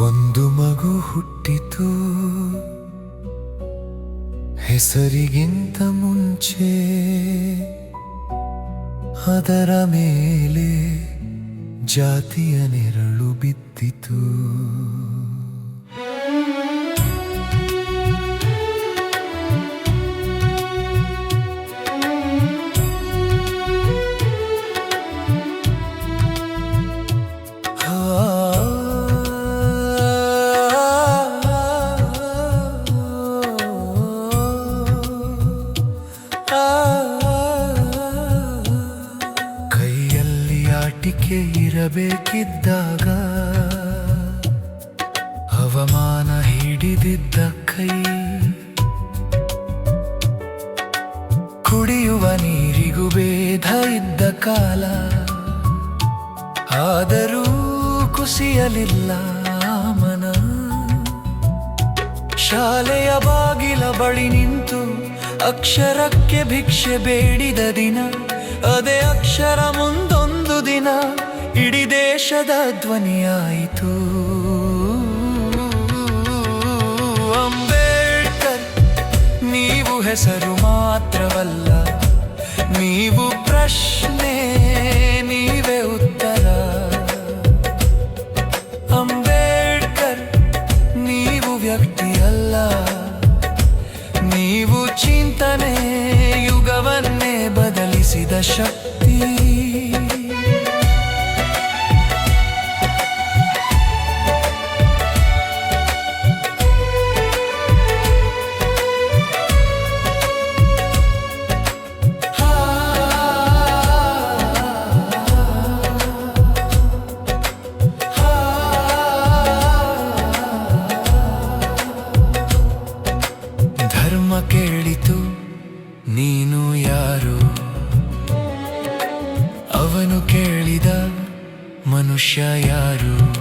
ಒಂದು ಮಗು ಹುಟ್ಟಿತು. ಹೆಸರಿಗಿಂತ ಮುಂಚೆ. ಅದರ ಮೇಲೆ ಜಾತಿಯ ನೆರಳು ಬಿದ್ದಿತು. ಇರಬೇಕಿದ್ದಾಗ, ಅವಮಾನ ಹಿಡಿದಿದ್ದ ಕೈ, ಕುಡಿಯುವ ನೀರಿಗೂ ಭೇದ ಇದ್ದ ಕಾಲ, ಆದರೂ ಕುಸಿಯಲಿಲ್ಲ ಮನ. ಶಾಲೆಯ ಬಾಗಿಲ ಬಳಿ ನಿಂತು ಅಕ್ಷರಕ್ಕೆ ಭಿಕ್ಷೆ ಬೇಡಿದ ದಿನ, ಅದೇ ಅಕ್ಷರ ಇಡೀ ದೇಶದ ಧ್ವನಿಯಾಯಿತು ಅಂಬೇಡ್ಕರ್, ನೀವು ಹೆಸರು ಮಾತ್ರವಲ್ಲ, ನೀವು ಪ್ರಶ್ನೆ, ನೀವೇ ಉತ್ತರ. ಅಂಬೇಡ್ಕರ್, ನೀವು ವ್ಯಕ್ತಿಯಲ್ಲ, ನೀವು ಚಿಂತನೆ, ಯುಗವನ್ನೇ ಬದಲಿಸಿದ ಶಕ್ತಿ. ನೀನು ಯಾರು? ಅವನು ಕೇಳಿದ ಮನುಷ್ಯ ಯಾರು?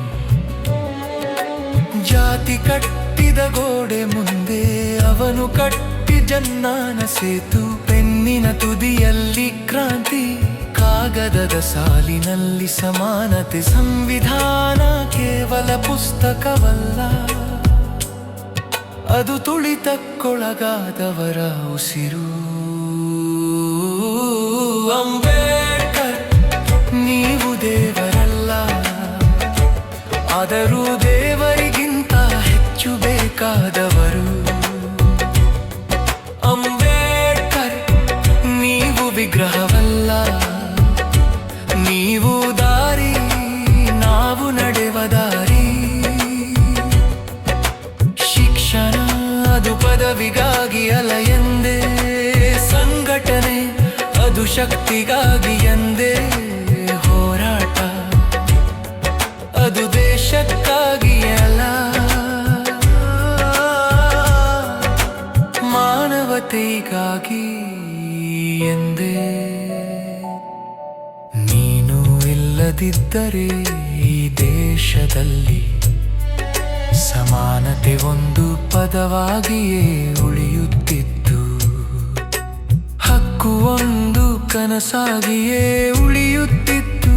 ಜಾತಿ ಕಟ್ಟಿದ ಗೋಡೆ ಮುಂದೆ ಅವನು ಕಟ್ಟಿ ಜನ್ನಾನ ಸೇತು ಪೆನ್ನಿನ ತುದಿಯಲ್ಲಿ ಕ್ರಾಂತಿ, ಕಾಗದದ ಸಾಲಿನಲ್ಲಿ ಸಮಾನತೆ ಸಂವಿಧಾನ ಕೇವಲ ಪುಸ್ತಕವಲ್ಲ. ಅದು ತುಳಿತಕ್ಕೊಳಗಾದವರ ಉಸಿರು. ಅಂಬೇಡ್ಕರ್, ನೀವು ದೇವರಲ್ಲ. ಆದರೂ ದೇವರಿಗಿಂತ ಹೆಚ್ಚು ಬೇಕಾದವರು. ಅಂಬೇಡ್ಕರ್, ನೀವು ವಿಗ್ರಹವಲ್ಲ. ನೀವು ದಾರಿ, ನಾವು ನಡೆವ ದಾರಿ. ಶಿಕ್ಷಣ ಅದು ಪದವಿಗಾಗಿ ಅಲ್ಲ ಎಂದೇ ಶಕ್ತಿಗಾಗಿ ಎಂದೇ ಹೋರಾಟ. ಅದು ದೇಶಕ್ಕಾಗಿ ಅಲ್ಲ. ಮಾನವತೆಗಾಗಿ ಎಂದೇ. ನೀನು ಇಲ್ಲದಿದ್ದರೆ ಈ ದೇಶದಲ್ಲಿ ಸಮಾನತೆ ಒಂದು ಪದವಾಗಿಯೇ ಉಳಿಯುತ್ತಿತ್ತು ಹಕ್ಕು ಒಂದು ಕನಸಾಗಿಯೇ ಉಳಿಯುತ್ತಿತ್ತು.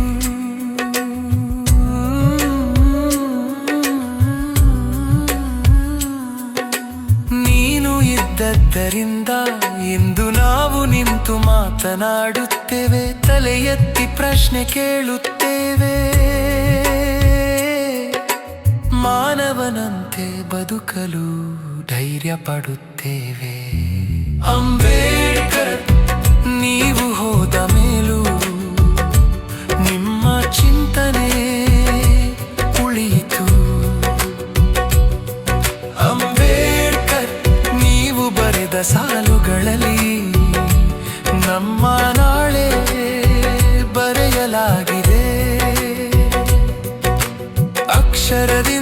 ನೀನು ಇದ್ದದ್ದರಿಂದ ಇಂದು ನಾವು ನಿಂತು ಮಾತನಾಡುತ್ತೇವೆ, ತಲೆ ಎತ್ತಿ ಪ್ರಶ್ನೆ ಕೇಳುತ್ತೇವೆ. ಮಾನವನಂತೆ ಬದುಕಲು ಧೈರ್ಯ ಪಡುತ್ತೇವೆ ಅಂಬೇಡ್ಕರ್, ನೀವು ಸಾಲುಗಳಲ್ಲಿ ನಮ್ಮ ನಾಳೆ ಬರೆಯಲಾಗಿದೆ. ಅಕ್ಷರದಿ